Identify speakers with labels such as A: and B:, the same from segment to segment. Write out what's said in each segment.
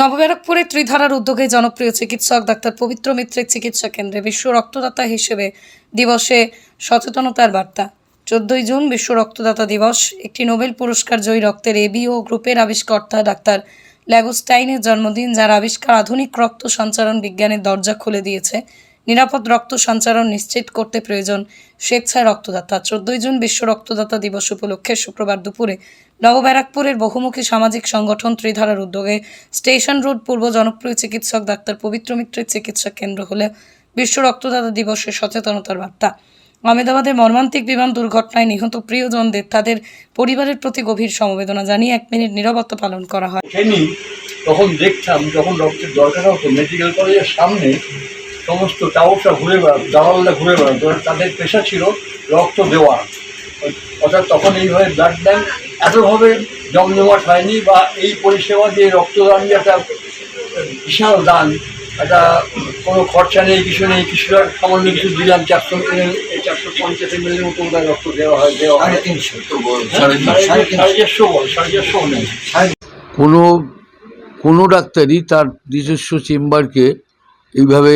A: নবব্যারাকপুরে ত্রিধারার উদ্যোগে জনপ্রিয় চিকিৎসক ডাক্তার পবিত্র মিত্রের চিকিৎসা কেন্দ্রে বিশ্ব রক্তদাতা হিসেবে দিবসে সচেতনতার বার্তা। চোদ্দই জুন বিশ্ব রক্তদাতা দিবস, একটি নোবেল পুরস্কার জয়ী রক্তের এবি ও গ্রুপের আবিষ্কর্তা ডাক্তার ল্যাগোস্টাইনের জন্মদিন, যার আবিষ্কার আধুনিক রক্ত সঞ্চারণ বিজ্ঞানের দরজা খুলে দিয়েছে। নিরাপদ রক্ত সঞ্চারণ নিশ্চিত করতে প্রয়োজন স্বেচ্ছায় রক্তদাতা। চোদ্দই জুন বিশ্ব রক্তদাতা দিবস উপলক্ষে শুক্রবার দুপুরে নবব্যারাকপুরের বহুমুখী সামাজিক সংগঠন ত্রিধারার উদ্যোগে স্টেশন রোড পূর্ব জনপ্রিয় চিকিৎসক ডাক্তার পবিত্র মিত্রের চিকিৎসা কেন্দ্র হলে বিশ্ব রক্তদাতা দিবসে সচেতনতার বার্তা। আহমেদাবাদে মর্মান্তিক বিমান দুর্ঘটনায় নিহত প্রিয়জনদের তাদের পরিবারের প্রতি গভীর সমবেদনা জানিয়ে এক মিনিট নীরবতা পালন করা হয়।
B: তখন দেখতাম যখন রক্তের দরকার হতো মেডিকেল কলেজের সামনে সমস্ত টাওয়ারটা ঘুরে বেড়াতো দালালরা ঘুরে বেড়াতো তাদের পেশা ছিল রক্ত দেওয়া। অর্থাৎ তখন এইভাবে ব্লাড ব্যাঙ্ক এতভাবে জমজমাট হয়নি বা এই পরিষেবা দিয়ে রক্তদান যে একটা বিশাল দান একটা কোনো খরচা নেই কিছু নেই কিছুটা সামান্য কিছু দিলাম চারশো এমএল চারশো পঞ্চাশ এমএলের মতো বোধহয় রক্ত দেওয়া হয় দেওয়া হয়।
C: সাড়ে তিনশো সাড়ে
B: চারশো বল সাড়ে চারশো নেই
D: কোনো কোনো ডাক্তারই তার নিজস্ব চেম্বারকে এইভাবে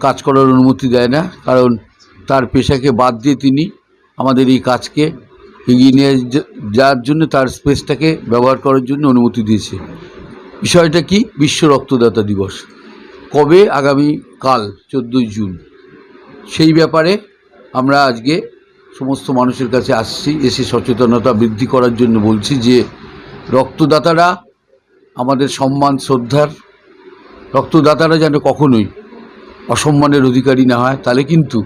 D: কাজ করার অনুমতি দেয় না। কারণ তার পেশাকে বাদ দিয়ে তিনি আমাদের এই কাজকে এগিয়ে নিয়ে যাওয়ার জন্য তার স্পেসটাকে ব্যবহার করার জন্য অনুমতি দিয়েছে। বিষয়টা কি? বিশ্ব রক্তদাতা দিবস। কবে? আগামী কাল, চোদ্দোই জুন। সেই ব্যাপারে আমরা আজকে সমস্ত মানুষের কাছে আসছি, এসে সচেতনতা বৃদ্ধি করার জন্য বলছি যে রক্তদাতারা আমাদের সম্মান, শ্রদ্ধার রক্তদাতারা যেন কখনোই অসম্মানের অধিকারী না হয়, তাহলে কিন্তু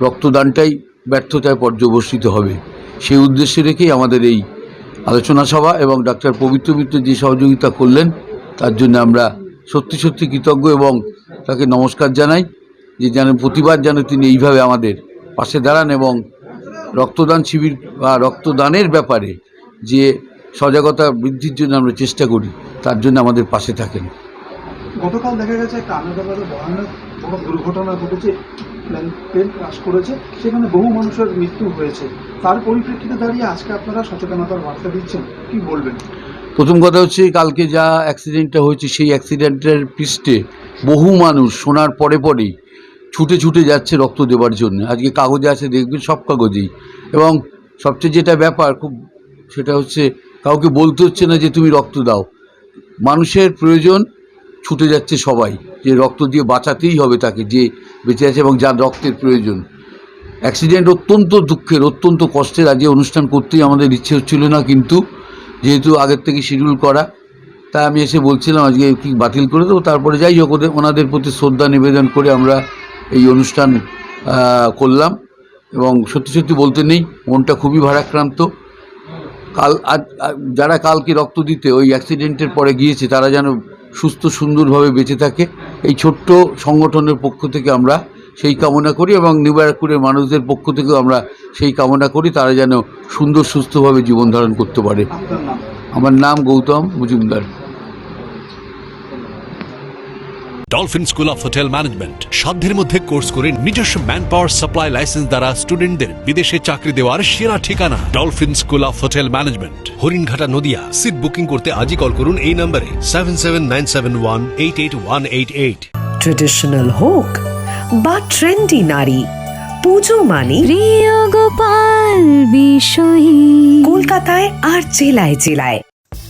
D: রক্তদানটাই ব্যর্থতায় পর্যবসিত হবে। সেই উদ্দেশ্যে রেখেই আমাদের এই আলোচনা সভা এবং ডাক্তার পবিত্র মিত্র যে সহযোগিতা করলেন, তার জন্য আমরা সত্যি সত্যি কৃতজ্ঞ এবং তাকে নমস্কার জানাই যে যেন প্রতিবার যেন তিনি এইভাবে আমাদের পাশে দাঁড়ান এবং রক্তদান শিবির বা রক্তদানের ব্যাপারে যে সজাগতা বৃদ্ধির জন্য আমরা চেষ্টা করি, তার জন্য আমাদের পাশে থাকেন।
E: গতকাল দেখা গেছে একটা আহমেদাবাদে ভয়ানক বড় দুর্ঘটনা ঘটেছে, প্লেন ক্রাশ করেছে, সেখানে বহু মানুষের মৃত্যু হয়েছে। তার পরিপ্রেক্ষিতে দাঁড়িয়ে আজকে আপনারা সচেতনতার বার্তা দিচ্ছেন। কি বলবেন?
D: প্রথম কথা হচ্ছে, কালকে যা অ্যাক্সিডেন্টটা হয়েছে, সেই অ্যাক্সিডেন্টের পৃষ্ঠে বহু মানুষ, শোনার পরে পরেই ছুটে ছুটে যাচ্ছে রক্ত দেওয়ার জন্য। আজকে কাগজে আছে, দেখবেন সব কাগজেই। এবং সবচেয়ে যেটা ব্যাপার, খুব সেটা হচ্ছে, কাউকে বলতে হচ্ছে না যে তুমি রক্ত দাও। মানুষের প্রয়োজন ছুটে যাচ্ছে সবাই, যে রক্ত দিয়ে বাঁচাতেই হবে তাকে, যে বেঁচে আছে এবং যার রক্তের প্রয়োজন। অ্যাক্সিডেন্ট অত্যন্ত দুঃখের, অত্যন্ত কষ্টের আজকে অনুষ্ঠান করতেই আমাদের ইচ্ছে হচ্ছিল না, কিন্তু যেহেতু আগের থেকে শিডিউল করা তা আমি এসে বলছিলাম আজকে কি বাতিল করে দেবো, তারপরে যাই হোক, ওদের, ওনাদের প্রতি শ্রদ্ধা নিবেদন করে আমরা এই অনুষ্ঠান করলাম। এবং সত্যি সত্যি বলতে নেই, মনটা খুবই ভারাক্রান্ত। কাল আজ যারা কালকে রক্ত দিতে ওই অ্যাক্সিডেন্টের পরে গিয়েছে, তারা যেন সুস্থ, সুন্দরভাবে বেঁচে থাকে। এই ছোট্ট সংগঠনের পক্ষ থেকে আমরা সেই কামনা করি এবং নিউ মানুষদের পক্ষ থেকেও আমরা সেই কামনা করি, তারা যেন সুন্দর, সুস্থভাবে জীবন ধারণ করতে পারে। আমার নাম Gautam Majumdar.
F: Dolphin school of hotel management সাধ্যের মধ্যে কোর্স করে নিজস্ব ম্যান পাওয়ার সাপ্লাই লাইসেন্স দ্বারা স্টুডেন্টদের বিদেশে চাকরি দেওয়ার সেরা ঠিকানা Dolphin school of hotel management Haringhata Nadia. Seat booking করতে আজই কল করুন এই নম্বরে seven seven nine seven one eight eight one eight eight
G: traditional হোক বা ট্রেন্ডি নারী পুজো মানে
H: প্রিয় গোপাল বিষয়ী।
G: কলকাতায় আর জেলায় জেলায়।